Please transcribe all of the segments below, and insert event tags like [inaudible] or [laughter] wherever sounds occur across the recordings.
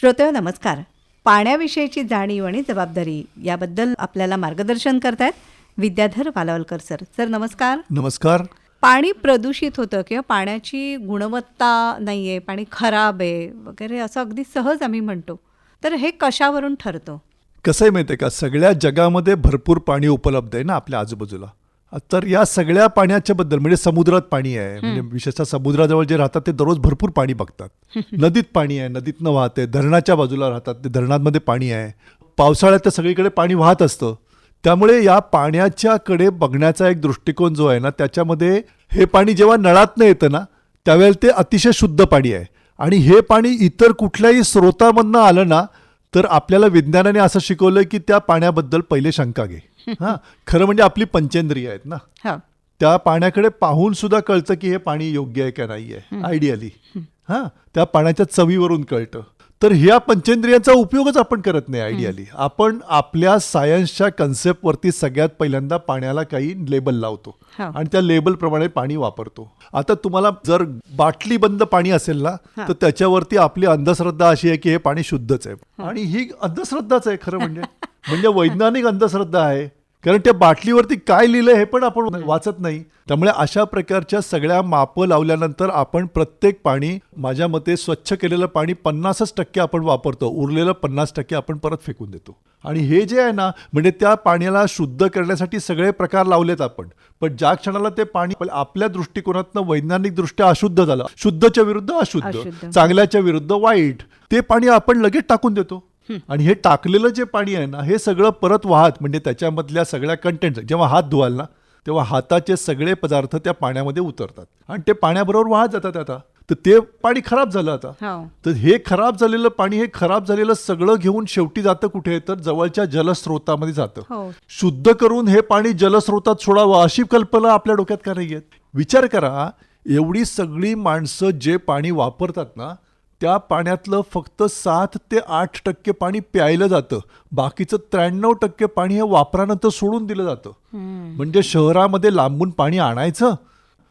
श्रोते नमस्कार. पाण्याविषयीची जाणीव आणि जबाबदारी याबद्दल आपल्याला मार्गदर्शन करतायत विद्याधर वालावलकर सर. सर नमस्कार. नमस्कार. पाणी प्रदूषित होतं किंवा पाण्याची गुणवत्ता नाही आहे पाणी खराब आहे वगैरे असं अगदी सहज आम्ही म्हणतो. तर हे कशावरून ठरतं? कसं आहे माहिती आहे का? सगळ्या जगामध्ये भरपूर पाणी उपलब्ध आहे ना आपल्या आजूबाजूला. तर या सगळ्या पाण्याच्या बद्दल म्हणजे समुद्रात पाणी आहे म्हणजे विशेषतः समुद्राजवळ जे राहतात ते दररोज भरपूर पाणी बघतात. [laughs] नदीत पाणी आहे नदीतनं वाहते धरणाच्या बाजूला राहतात ते धरणांमध्ये पाणी आहे. पावसाळ्यात तर सगळीकडे पाणी वाहत असतं. त्यामुळे या पाण्याच्याकडे बघण्याचा एक दृष्टिकोन जो आहे ना त्याच्यामध्ये हे पाणी जेव्हा नळातनं येतं ना त्यावेळेला ते अतिशय शुद्ध पाणी आहे. आणि हे पाणी इतर कुठल्याही स्रोतामधनं आलं ना तर आपल्याला विज्ञानाने असं शिकवलं की त्या पाण्याबद्दल पहिले शंका घे. हां खरं म्हणजे आपली पंचेंद्रिय आहेत ना. त्या पाण्याकडे पाहून सुद्धा कळतं की हे पाणी योग्य आहे का नाही आहे आयडियली हां त्या पाण्याच्या चवीवरून कळतं. तर ह्या पंचेंद्रियांचा उपयोगच आपण करत नाही आयडियली आपण आपल्या सायन्सच्या कन्सेप्टवरती सगळ्यात पहिल्यांदा पाण्याला काही लेबल लावतो. आणि त्या लेबल प्रमाणे पाणी वापरतो. आता तुम्हाला जर बाटली बंद पाणी असेल ना तर त्याच्यावरती आपली अंधश्रद्धा अशी आहे की हे पाणी शुद्धच आहे. आणि ही अंधश्रद्धाच आहे खरं म्हणजे. [laughs] म्हणजे वैज्ञानिक अंधश्रद्धा आहे. कारण त्या बाटलीवरती काय लिहिलंय हे पण आपण वाचत नाही. त्यामुळे अशा प्रकारच्या सगळ्या मापं लावल्यानंतर आपण प्रत्येक पाणी माझ्या मते स्वच्छ केलेलं पाणी पन्नासच टक्के आपण वापरतो. उरलेलं पन्नास टक्के आपण परत फेकून देतो. आणि हे जे आहे ना म्हणजे त्या पाण्याला शुद्ध करण्यासाठी सगळे प्रकार लावलेत आपण. पण ज्या क्षणाला ते पाणी आपल्या दृष्टिकोनातनं वैज्ञानिक दृष्ट्या अशुद्ध झालं. शुद्धच्या विरुद्ध अशुद्ध. अशुद्ध. चांगल्याच्या विरुद्ध वाईट. ते पाणी आपण लगेच टाकून देतो. आणि हे टाकलेलं जे पाणी आहे ना हे सगळं परत वाहत म्हणजे त्याच्यामधल्या सगळ्या कंटेंट जेव्हा हात धुवाल ना तेव्हा हाताचे सगळे पदार्थ त्या पाण्यामध्ये उतरतात. आणि ते पाण्याबरोबर वाहत जातात आता. तर ते पाणी खराब झालं आता. हो. तर हे खराब झालेलं पाणी हे खराब झालेलं सगळं घेऊन शेवटी जातं कुठे? तर जवळच्या जलस्रोतामध्ये जातं. हो. शुद्ध करून हे पाणी जलस्रोतात सोडावं अशी कल्पना आपल्या डोक्यात का नाही येत विचार करा एवढी सगळी माणसं जे पाणी वापरतात ना त्या पाण्यातलं फक्त सात ते आठ टक्के पाणी प्यायलं जातं. बाकीचं त्र्याण्णव टक्के पाणी हे वापरानंतर सोडून दिलं जातं. म्हणजे शहरामध्ये लांबून पाणी आणायचं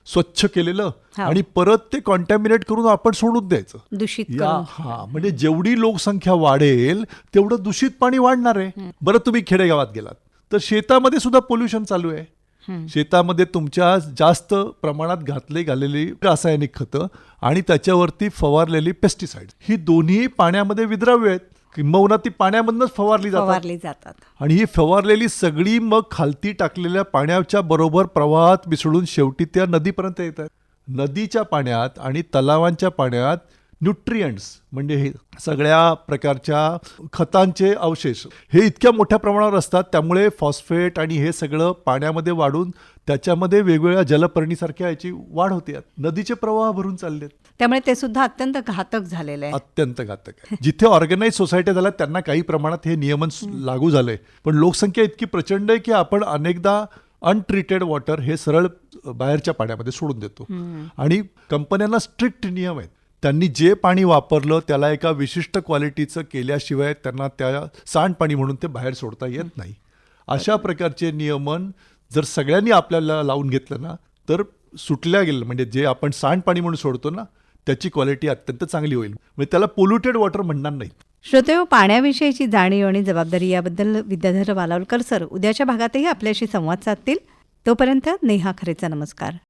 स्वच्छ केलेलं. आणि परत ते कॉन्टॅमिनेट करून आपण सोडून द्यायचं. दूषित हा म्हणजे जेवढी लोकसंख्या वाढेल तेवढं दूषित पाणी वाढणार आहे. बरं तुम्ही खेडेगावात गेलात. तर शेतामध्ये सुद्धा पोल्युशन चालू आहे. शेतामध्ये तुमच्या जास्त प्रमाणात घातले घालेली रासायनिक खतं आणि त्याच्यावरती फवारलेली पेस्टिसाइड ही दोन्ही पाण्यामध्ये विद्राव्य आहेत. किंबहुना ती पाण्यामधनच फवारली जातात. फवारली जातात. आणि ही फवारलेली सगळी मग खालती टाकलेल्या पाण्याच्या बरोबर प्रवाहात मिसळून शेवटी त्या नदीपर्यंत येतात. नदीच्या पाण्यात आणि तलावांच्या पाण्यात न्यूट्रियंट्स म्हणजे हे सगळ्या प्रकारच्या खतांचे अवशेष. हे इतक्या मोठ्या प्रमाणावर असतात त्यामुळे फॉस्फेट आणि हे सगळं पाण्यामध्ये वाढून त्याच्यामध्ये वेगवेगळ्या जलपर्णीसारख्या याची वाढ होते. नदीचे प्रवाह भरून चाललेत. त्यामुळे ते सुद्धा अत्यंत घातक झालेलं आहे. अत्यंत घातक आहे. जिथे ऑर्गनाईज सोसायटी झाल्या त्यांना काही प्रमाणात हे नियमन लागू झाले पण लोकसंख्या इतकी प्रचंड आहे की आपण अनेकदा अनट्रीटेड वॉटर हे सरळ बाहेरच्या पाण्यामध्ये सोडून देतो. आणि कंपन्यांना स्ट्रिक्ट नियम आहेत. त्यांनी जे पाणी वापरलं त्याला एका विशिष्ट क्वालिटीचं केल्याशिवाय त्यांना त्या सांडपाणी म्हणून ते बाहेर सोडता येत नाही. अशा प्रकारचे नियमन जर सगळ्यांनी आपल्याला लावून घेतलं ना तर सुटल्या गेलं. म्हणजे जे आपण सांडपाणी म्हणून सोडतो ना त्याची क्वालिटी अत्यंत चांगली होईल. म्हणजे त्याला पोल्युटेड वॉटर म्हणणार नाही. श्रोते पाण्याविषयीची जाणीव आणि जबाबदारी याबद्दल विद्याधर वालावलकर सर उद्याच्या भागातही आपल्याशी संवाद साधतील. तोपर्यंत नेहा खरेचा नमस्कार.